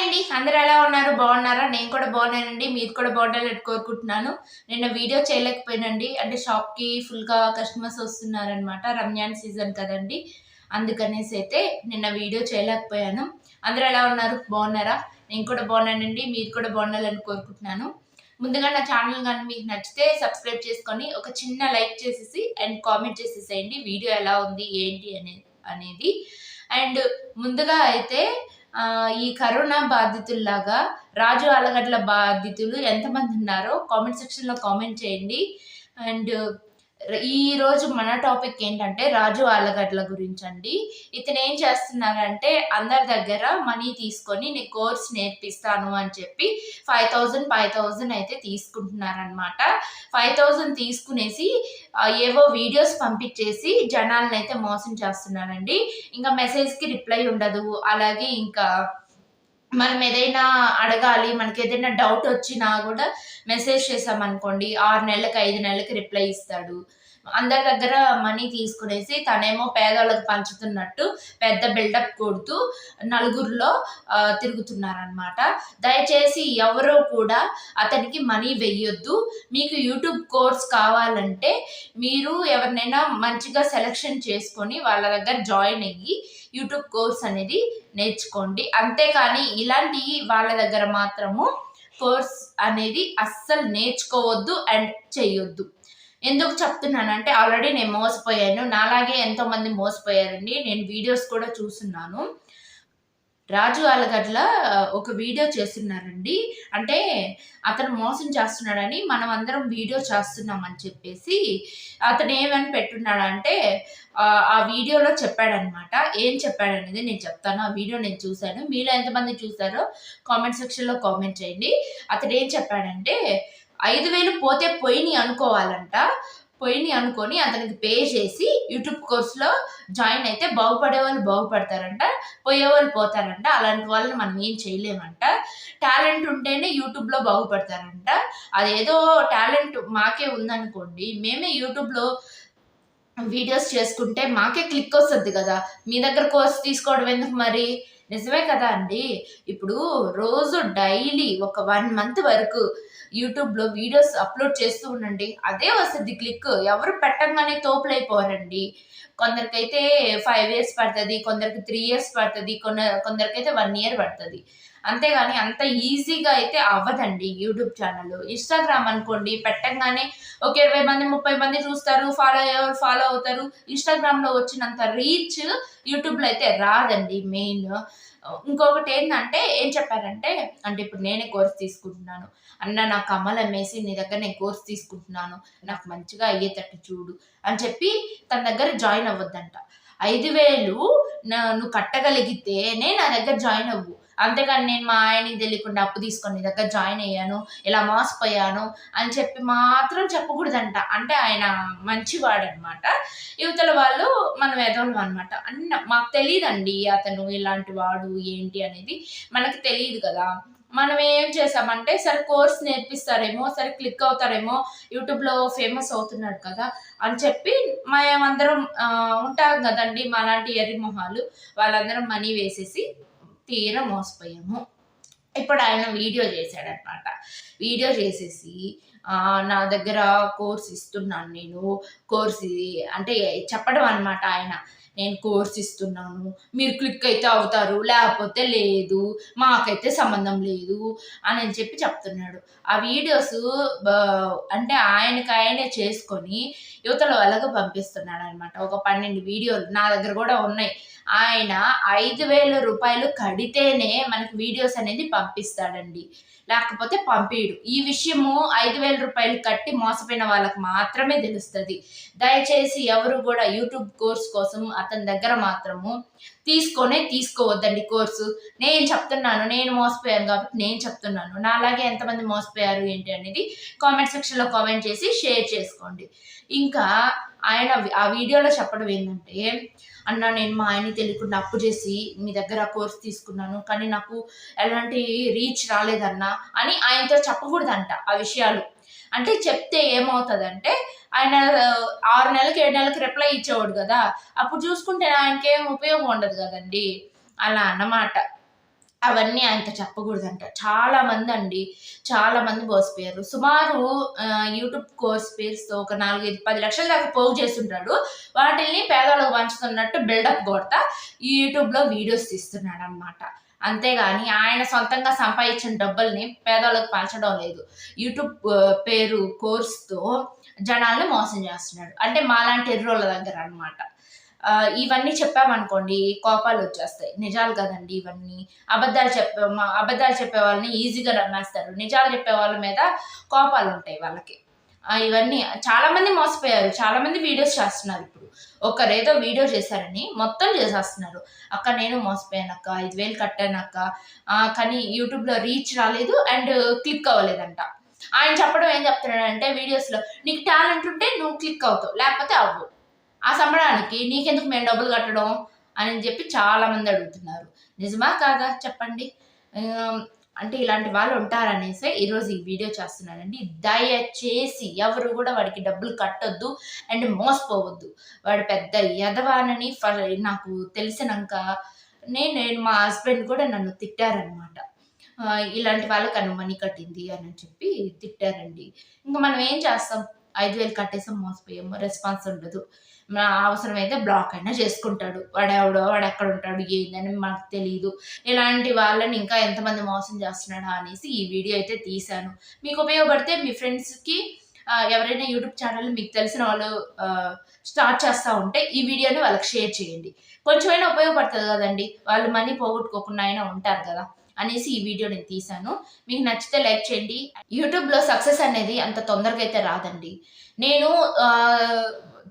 అండి. అందరు ఎలా ఉన్నారు? బాగున్నారా? నేను కూడా బాగున్నానండి. మీరు కూడా బాగుండాలని కోరుకుంటున్నాను. నిన్న వీడియో చేయలేకపోయానండి. అంటే షాప్కి ఫుల్గా కస్టమర్స్ వస్తున్నారనమాట రంజాన్ సీజన్ కదండి. అందుకనేసి అయితే నిన్న వీడియో చేయలేకపోయాను. అందరు ఎలా ఉన్నారు? బాగున్నారా? నేను కూడా బాగున్నానండి. మీరు కూడా బాగుండాలని కోరుకుంటున్నాను. ముందుగా నా ఛానల్ కానీ మీకు నచ్చితే సబ్స్క్రైబ్ చేసుకొని ఒక చిన్న లైక్ చేసేసి అండ్ కామెంట్ చేసేసేయండి. వీడియో ఎలా ఉంది? ఏంటి అనే అనేది. అండ్ ముందుగా అయితే ఈ కరోనా బాధితుల్లాగా రాజు ఆలగడ్ల బాధితులు ఎంతమంది ఉన్నారో కామెంట్ సెక్షన్లో కామెంట్ చేయండి. అండ్ ఈ రోజు మన టాపిక్ ఏంటంటే రాజు ఆలగడ్ల గురించి అండి ఇతను ఏం చేస్తున్నారంటే అందరి దగ్గర మనీ తీసుకొని నేను కోర్స్ నేర్పిస్తాను అని చెప్పి ఫైవ్ థౌజండ్ ఫైవ్ థౌజండ్ అయితే తీసుకుంటున్నారనమాట ఫైవ్ థౌజండ్ తీసుకునేసి ఏవో వీడియోస్ పంపించేసి జనాలను అయితే మోసం చేస్తున్నారండి. ఇంకా మెసేజ్కి రిప్లై ఉండదు. అలాగే ఇంకా మనం ఏదైనా అడగాలి మనకి ఏదైనా డౌట్ వచ్చినా కూడా మెసేజ్ చేసామనుకోండి ఆరు నెలలకి ఐదు నెలలకు రిప్లై ఇస్తాడు. అందరి దగ్గర మనీ తీసుకునేసి తనేమో పేదవాళ్ళకి పంచుతున్నట్టు పెద్ద బిల్డప్ కొడుతూ నలుగురిలో తిరుగుతున్నారనమాట దయచేసి ఎవరో కూడా అతనికి మనీ వెయ్యొద్దు. మీకు యూట్యూబ్ కోర్స్ కావాలంటే మీరు ఎవరినైనా మంచిగా సెలెక్షన్ చేసుకొని వాళ్ళ దగ్గర జాయిన్ అయ్యి యూట్యూబ్ కోర్స్ అనేది నేర్చుకోండి. అంతేకాని ఇలాంటి వాళ్ళ దగ్గర మాత్రము కోర్స్ అనేది అస్సలు నేర్చుకోవద్దు అండ్ చేయొద్దు ఎందుకు చెప్తున్నానంటే ఆల్రెడీ నేను మోసపోయాను. నాలాగే ఎంతో మంది మోసపోయారండి. నేను వీడియోస్ కూడా చూస్తున్నాను. రాజు ఆలగడ్ల ఒక వీడియో చేస్తున్నారండి. అంటే అతను మోసం చేస్తున్నాడని మనం అందరం వీడియో చేస్తున్నామని చెప్పేసి అతను ఏమని పెట్టున్నాడంటే ఆ, ఆ వీడియోలో చెప్పాడనమాట. ఏం చెప్పాడనేది నేను చెప్తాను. ఆ వీడియో నేను చూశాను. మీలో ఎంతమంది చూసారో కామెంట్ సెక్షన్లో కామెంట్ చేయండి. అతను ఏం చెప్పాడంటే ఐదు వేలు పోతే పోయినాయి అనుకోవాలంట. పోయినాయి అనుకొని అతనికి పే చేసి యూట్యూబ్ కోర్స్లో జాయిన్ అయితే బాగుపడే వాళ్ళు బాగుపడతారంట. పోయే వాళ్ళు పోతారంట. అలాంటి వాళ్ళని మనం ఏం చేయలేమంట. టాలెంట్ ఉంటేనే యూట్యూబ్లో బాగుపడతారంట. అదేదో టాలెంట్ మాకే ఉందనుకోండి మేమే యూట్యూబ్లో వీడియోస్ చేసుకుంటే మాకే క్లిక్ వస్తుంది కదా. మీ దగ్గర కోర్స్ తీసుకోవడం ఎందుకు మరి? నిజమే కదా అండి? ఇప్పుడు రోజు డైలీ ఒక వన్ మంత్ వరకు యూట్యూబ్లో వీడియోస్ అప్లోడ్ చేస్తూ ఉండండి. అదే వస్తుంది క్లిక్. ఎవరు పెట్టంగానే తోపులైపోరండి కొందరికైతే ఫైవ్ ఇయర్స్ పడుతుంది కొందరికి త్రీ ఇయర్స్ పడుతుంది కొందరికైతే వన్ ఇయర్ పడుతుంది. అంతేగాని అంత ఈజీగా అయితే అవ్వదండి యూట్యూబ్ ఛానల్ ఇన్స్టాగ్రామ్ అనుకోండి పెట్టంగానే ఒక ఇరవై మంది ముప్పై మంది చూస్తారు ఫాలో అయ్యేవారు ఫాలో అవుతారు. ఇన్స్టాగ్రామ్లో వచ్చినంత రీచ్ యూట్యూబ్లో అయితే రాదండి మెయిన్. ఇంకొకటి ఏంటంటే ఏం చెప్పారంటే అంటే ఇప్పుడు నేనే కోర్స్ తీసుకుంటున్నాను. అన్న నాకు కమలం వేసి నీ దగ్గర నేను కోర్స్ తీసుకుంటున్నాను. నాకు మంచిగా అయ్యేటట్టు చూడు అని చెప్పి తన దగ్గర జాయిన్ అవ్వద్దంట. ఐదు వేలు నువ్వు కట్టగలిగితేనే నా దగ్గర జాయిన్ అవ్వు. అంతేకాని నేను మా ఆయనకి తెలియకుండా అప్పు తీసుకొని నీ దగ్గర జాయిన్ అయ్యాను ఇలా మోసపోయాను అని చెప్పి మాత్రం చెప్పకూడదంట. అంటే ఆయన మంచివాడనమాట. యువతల వాళ్ళు మనం వేదవులు అనమాట అన్న మాకు తెలియదండి అతను ఇలాంటి వాడు ఏంటి అనేది. మనకు తెలియదు కదా. మనం ఏం చేసామంటే సరే కోర్స్ నేర్పిస్తారేమో సరే క్లిక్ అవుతారేమో యూట్యూబ్లో ఫేమస్ అవుతున్నాడు కదా అని చెప్పి మేమందరం ఉంటాం కదండి మాలాంటి ఎర్రి మొహాలు వాళ్ళందరం మనీ వేసేసి తీర మోసపోయాము. ఇప్పుడు ఆయన వీడియో చేశాడనమాట. వీడియో చేసేసి నా దగ్గర కోర్స్ ఇస్తున్నాను నేను. కోర్స్ ఇది అంటే చెప్పడం అనమాట ఆయన. నేను కోర్స్ ఇస్తున్నాను. మీరు క్లిక్ అయితే అవుతారు లేకపోతే లేదు మాకైతే సంబంధం లేదు అని చెప్పి చెప్తున్నాడు. ఆ వీడియోస్ అంటే ఆయనకి ఆయనే చేసుకొని యువతల వాళ్ళకు పంపిస్తున్నాడు అనమాట ఒక పన్నెండు వీడియోలు నా దగ్గర కూడా ఉన్నాయి. ఆయన ఐదు వేల రూపాయలు కడితేనే మనకి వీడియోస్ అనేది పంపిస్తాడండి. లేకపోతే పంపి పంపిడు ఈ విషయము ఐదు వేల రూపాయలు కట్టి మోసపోయిన వాళ్ళకి మాత్రమే తెలుస్తుంది. దయచేసి ఎవరు కూడా యూట్యూబ్ కోర్స్ కోసం అతని దగ్గర మాత్రము తీసుకొనే తీసుకోవద్దండి కోర్సు. నేను చెప్తున్నాను నేను మోసపోయాను కాబట్టి నేను చెప్తున్నాను. నాలాగే ఎంతమంది మోసపోయారు ఏంటి అనేది కామెంట్ సెక్షన్లో కామెంట్ చేసి షేర్ చేసుకోండి. ఇంకా ఆయన ఆ వీడియోలో చెప్పడం ఏంటంటే అన్న నేను మా ఆయన్ని తెలియకుండా అప్పు చేసి మీ దగ్గర కోర్స్ తీసుకున్నాను కానీ నాకు ఎలాంటి రీచ్ రాలేదన్నా అని ఆయనతో చెప్పకూడదంట ఆ విషయాలు. అంటే చెప్తే ఏమవుతుందంటే ఆయన ఆరు నెలలకి ఏడు నెలలకి రిప్లై ఇచ్చేవాడు కదా. అప్పుడు చూసుకుంటే ఆయనకి ఏం ఉపయోగం ఉండదు కదండి. అలా అన్నమాట. అవన్నీ ఆయనతో చెప్పకూడదంట. చాలా మంది అండి చాలా మంది పోసిపోయారు సుమారు యూట్యూబ్ కోర్స్ పేరుతో ఒక నాలుగైదు పది లక్షల దాకా పోగు చేస్తుంటాడు. వాటిల్ని పేదవాళ్ళకు పంచుతున్నట్టు బిల్డప్ కొడతా ఈ యూట్యూబ్లో వీడియోస్ తీస్తున్నాడు అనమాట అంతేగాని ఆయన సొంతంగా సంపాదించిన డబ్బుల్ని పేదవాళ్ళకు పంచడం లేదు. యూట్యూబ్ పేరు కోర్స్తో జనాల్ని మోసం చేస్తున్నాడు. అంటే మాలాంటి ఎర్రోళ్ళ దగ్గర అనమాట ఇవన్నీ చెప్పామనుకోండి కోపాలు వచ్చేస్తాయి. నిజాలు కదండి ఇవన్నీ. అబద్ధాలు చెప్పే అబద్ధాలు చెప్పే వాళ్ళని ఈజీగా నమ్మేస్తారు. నిజాలు చెప్పే వాళ్ళ మీద కోపాలు ఉంటాయి వాళ్ళకి. ఇవన్నీ చాలా మంది మోసపోయారు. చాలా మంది వీడియోస్ చేస్తున్నారు ఇప్పుడు. ఒకరేదో వీడియో చేశారని మొత్తం చేసేస్తున్నారు. అక్క నేను మోసపోయానక్క ఐదు వేలు కట్టానక్క కానీ యూట్యూబ్లో రీచ్ రాలేదు అండ్ క్లిక్ అవ్వలేదంట. ఆయన చెప్పడం ఏం చెప్తున్నాడంటే వీడియోస్లో నీకు టాలెంట్ ఉంటే నువ్వు క్లిక్ అవుతావు. లేకపోతే అవ్వు. ఆ సంబడానికి నీకెందుకు మేము డబ్బులు కట్టడం అని చెప్పి చాలా మంది అడుగుతున్నారు. నిజమా కాదా? చెప్పండి. అంటే ఇలాంటి వాళ్ళు ఉంటారనేసి ఈరోజు ఈ వీడియో చేస్తున్నానండి. దయచేసి ఎవరు కూడా వాడికి డబ్బులు కట్టొద్దు అండ్ మోసపోవద్దు. వాడు పెద్ద యదవానని ఫర్ నాకు తెలిసినాక నేను నేను మా హస్బెండ్ కూడా నన్ను తిట్టారనమాట ఇలాంటి వాళ్ళకి అను మనీ కట్టింది అని చెప్పి తిట్టారండి. ఇంకా మనం ఏం చేస్తాం? ఐదు వేలు కట్టేసాం మోసపోయాము రెస్పాన్స్ ఉండదు. అవసరమైతే బ్లాక్ అయినా చేసుకుంటాడు. వాడెవడో వాడు ఎక్కడ ఉంటాడు ఏందని మనకు తెలియదు ఇలాంటి వాళ్ళని ఇంకా ఎంతమంది మోసం చేస్తున్నాడా అనేసి ఈ వీడియో అయితే తీశాను. మీకు ఉపయోగపడితే మీ ఫ్రెండ్స్కి ఎవరైనా యూట్యూబ్ ఛానల్ మీకు తెలిసిన వాళ్ళు స్టార్ట్ చేస్తూ ఉంటే ఈ వీడియోని వాళ్ళకి షేర్ చేయండి. కొంచెమైనా ఉపయోగపడుతుంది కదండి. వాళ్ళు మనీ పోగొట్టుకోకుండా అయినా ఉంటారు కదా. అనేసి ఈ వీడియో నేను తీశాను. మీకు నచ్చితే లైక్ చేయండి. యూట్యూబ్లో సక్సెస్ అనేది అంత తొందరగా అయితే రాదండి. నేను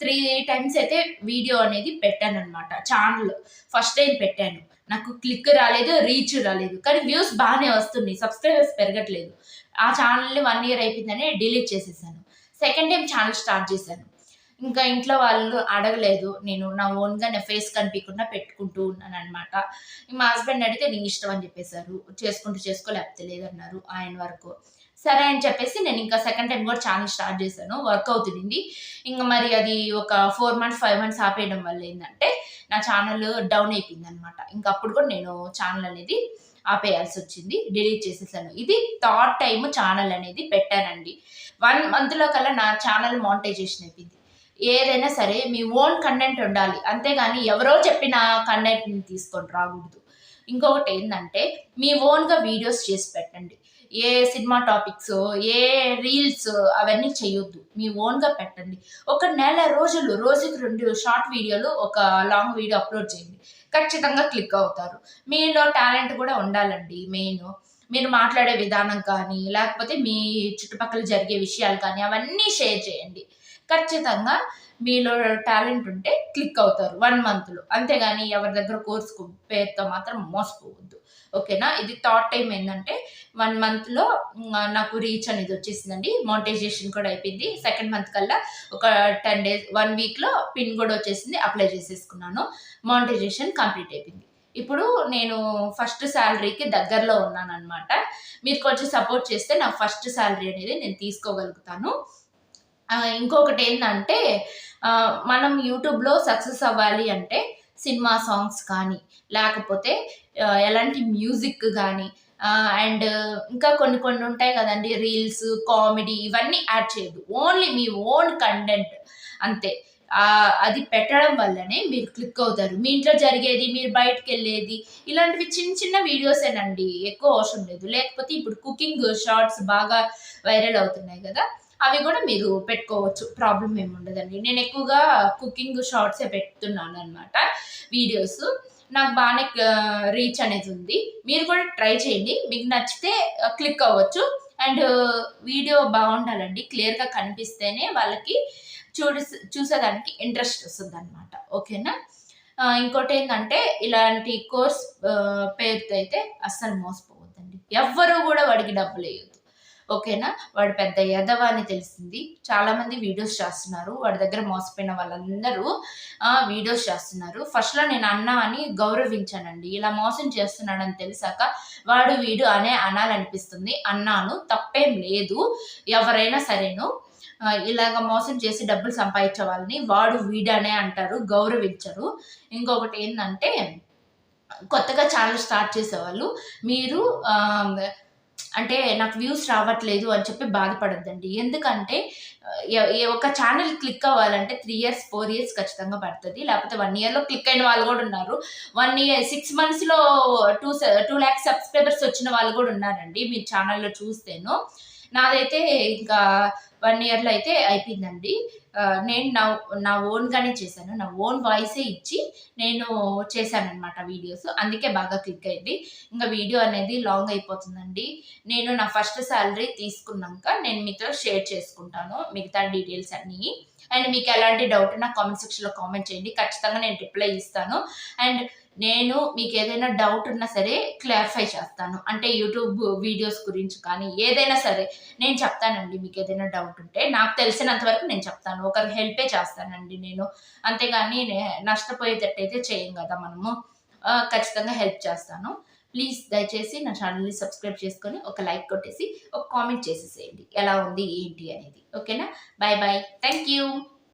త్రీ టైమ్స్ అయితే వీడియో అనేది పెట్టాను అనమాట ఛానల్ ఫస్ట్ టైం పెట్టాను. నాకు క్లిక్ రాలేదు రీచ్ రాలేదు. కానీ వ్యూస్ బాగానే వస్తున్నాయి. సబ్స్క్రైబర్స్ పెరగట్లేదు. ఆ ఛానల్ని వన్ ఇయర్ అయిపోయిందని డిలీట్ చేసేసాను. సెకండ్ టైం ఛానల్ స్టార్ట్ చేశాను. ఇంకా ఇంట్లో వాళ్ళు అడగలేదు. నేను నా ఓన్గా నా ఫేస్ కనిపించకుండా పెట్టుకుంటూ ఉన్నాను అనమాట మా హస్బెండ్ అడిగితే నీ ఇష్టం అని చెప్పేశారు. చేసుకుంటూ చేసుకోలేకపోతే లేదన్నారు ఆయన వరకు. సరే అని చెప్పేసి నేను ఇంకా సెకండ్ టైం కూడా ఛానల్ స్టార్ట్ చేశాను. వర్క్ అవుతుంది ఇంకా మరి అది ఒక ఫోర్ మంత్స్ ఫైవ్ మంత్స్ ఆపేయడం వల్ల ఏంటంటే నా ఛానల్ డౌన్ అయిపోయింది అనమాట ఇంకా అప్పుడు కూడా నేను ఛానల్ అనేది ఆపేయాల్సి వచ్చింది. డిలీట్ చేసేసాను. ఇది థర్డ్ టైం ఛానల్ అనేది పెట్టానండి. వన్ మంత్లో కల్లా నా ఛానల్ మానిటైజేషన్ అయిపోయింది. ఏదైనా సరే మీ ఓన్ కంటెంట్ ఉండాలి. అంతేగాని ఎవరో చెప్పిన కంటెంట్ని తీసుకొని రాకూడదు. ఇంకొకటి ఏంటంటే మీ ఓన్గా వీడియోస్ చేసి పెట్టండి. ఏ సినిమా టాపిక్స్ ఏ రీల్స్ అవన్నీ చేయొద్దు. మీ ఓన్గా పెట్టండి. ఒక నెల రోజులు రోజుకి రెండు షార్ట్ వీడియోలు ఒక లాంగ్ వీడియో అప్లోడ్ చేయండి. ఖచ్చితంగా క్లిక్ అవుతారు. మీలో టాలెంట్ కూడా ఉండాలండి మెయిన్ మీరు మాట్లాడే విధానం కానీ లేకపోతే మీ చుట్టుపక్కల జరిగే విషయాలు కానీ అవన్నీ షేర్ చేయండి. ఖచ్చితంగా మీలో టాలెంట్ ఉంటే క్లిక్ అవుతారు వన్ మంత్లో అంతేగాని ఎవరి దగ్గర కోర్స్ పేరుతో మాత్రం మోసపోవద్దు. ఓకేనా? ఇది థర్డ్ టైం ఏంటంటే వన్ మంత్లో నాకు రీచ్ అనేది వచ్చేసిందండి. మోనిటైజేషన్ కూడా అయిపోయింది. సెకండ్ మంత్ కల్లా ఒక టెన్ డేస్ వన్ వీక్లో పిన్ కూడా వచ్చేసింది. అప్లై చేసేసుకున్నాను. మోనిటైజేషన్ కంప్లీట్ అయిపోయింది. ఇప్పుడు నేను ఫస్ట్ శాలరీకి దగ్గరలో ఉన్నాను అనమాట మీరు కొంచెం సపోర్ట్ చేస్తే నా ఫస్ట్ శాలరీ అనేది నేను తీసుకోగలుగుతాను. ఇంకొకటి ఏంటంటే మనం యూట్యూబ్లో సక్సెస్ అవ్వాలి అంటే సినిమా సాంగ్స్ కానీ లేకపోతే ఎలాంటి మ్యూజిక్ కానీ అండ్ ఇంకా కొన్ని కొన్ని ఉంటాయి కదండి రీల్స్ కామెడీ ఇవన్నీ యాడ్ చేయదు ఓన్లీ మీ ఓన్ కంటెంట్ అంతే. అది పెట్టడం వల్లనే మీరు క్లిక్ అవుతారు. మీ ఇంట్లో జరిగేది మీరు బయటకు వెళ్ళేది ఇలాంటివి చిన్న చిన్న వీడియోసేనండి. ఎక్కువ అవసరం లేదు. లేకపోతే ఇప్పుడు కుకింగ్ షార్ట్స్ బాగా వైరల్ అవుతున్నాయి కదా. అవి కూడా మీరు పెట్టుకోవచ్చు. ప్రాబ్లం ఏమి ఉండదండి. నేను ఎక్కువగా కుకింగ్ షార్ట్సే పెడుతున్నాను అనమాట వీడియోస్ నాకు బాగానే రీచ్ అనేది ఉంది. మీరు కూడా ట్రై చేయండి. మీకు నచ్చితే క్లిక్ అవ్వచ్చు. అండ్ వీడియో బాగుండాలండి. క్లియర్గా కనిపిస్తేనే వాళ్ళకి చూడ చూసేదానికి ఇంట్రెస్ట్ వస్తుంది అనమాట ఓకేనా ఇంకోటి ఏంటంటే ఇలాంటి కోర్స్ పేరుతో అయితే అస్సలు మోసపోవద్దండి. ఎవ్వరూ కూడా వాడికి డబ్బులు వేయదు ఓకేనా? వాడు పెద్ద ఎదవ అని తెలిసింది. చాలామంది వీడియోస్ చేస్తున్నారు. వాడి దగ్గర మోసపోయిన వాళ్ళందరూ వీడియోస్ చేస్తున్నారు. ఫస్ట్లో నేను అన్నా అని గౌరవించానండి. ఇలా మోసం చేస్తున్నాడని తెలిసాక వాడు వీడు అనే అనాలనిపిస్తుంది. అన్నాను. తప్పేం లేదు. ఎవరైనా సరేను. ఇలాగ మోసం చేసి డబ్బులు సంపాదించే వాళ్ళని వాడు వీడనే అంటారు గౌరవించరు. ఇంకొకటి ఏంటంటే కొత్తగా ఛానల్ స్టార్ట్ చేసేవాళ్ళు మీరు అంటే నాకు వ్యూస్ రావట్లేదు అని చెప్పి బాధపడద్దండి. ఎందుకంటే ఒక ఛానల్ క్లిక్ అవ్వాలంటే త్రీ ఇయర్స్ ఫోర్ ఇయర్స్ ఖచ్చితంగా పడుతుంది. లేకపోతే వన్ ఇయర్లో క్లిక్ అయిన వాళ్ళు కూడా ఉన్నారు. వన్ ఇయర్ సిక్స్ మంత్స్లో టూ టూ ల్యాక్స్ సబ్స్క్రైబర్స్ వచ్చిన వాళ్ళు కూడా ఉన్నారండి. మీ ఛానల్లో చూస్తేను. నాదైతే ఇంకా వన్ ఇయర్లో అయితే అయిపోయిందండి. నేను నా నా ఓన్గానే చేశాను. నా ఓన్ వాయిసే ఇచ్చి నేను చేశాను వీడియోస్ అందుకే బాగా క్లిక్ అయింది. ఇంకా వీడియో అనేది లాంగ్ అయిపోతుందండి. నేను నా ఫస్ట్ శాలరీ తీసుకున్నాక నేను మీతో షేర్ చేసుకుంటాను మిగతా డీటెయిల్స్ అన్నీ. అండ్ మీకు ఎలాంటి డౌట్ నా కామెంట్ సెక్షన్లో కామెంట్ చేయండి. ఖచ్చితంగా నేను రిప్లై ఇస్తాను. అండ్ నేను మీకు ఏదైనా డౌట్ ఉన్నా సరే క్లారిఫై చేస్తాను. అంటే యూట్యూబ్ వీడియోస్ గురించి కానీ ఏదైనా సరే నేను చెప్తానండి మీకు ఏదైనా డౌట్ ఉంటే. నాకు తెలిసినంత వరకు నేను చెప్తాను. ఒకరికి హెల్పే చేస్తానండి నేను. అంతేగాని నష్టపోయేటట్టయితే చేయం కదా మనము. ఖచ్చితంగా హెల్ప్ చేస్తాను. ప్లీజ్ దయచేసి నా ఛానల్ని సబ్స్క్రైబ్ చేసుకొని ఒక లైక్ కొట్టేసి ఒక కామెంట్ చేసేసేయండి. ఎలా ఉంది ఏంటి అనేది. ఓకేనా బాయ్ బాయ్ థ్యాంక్ యూ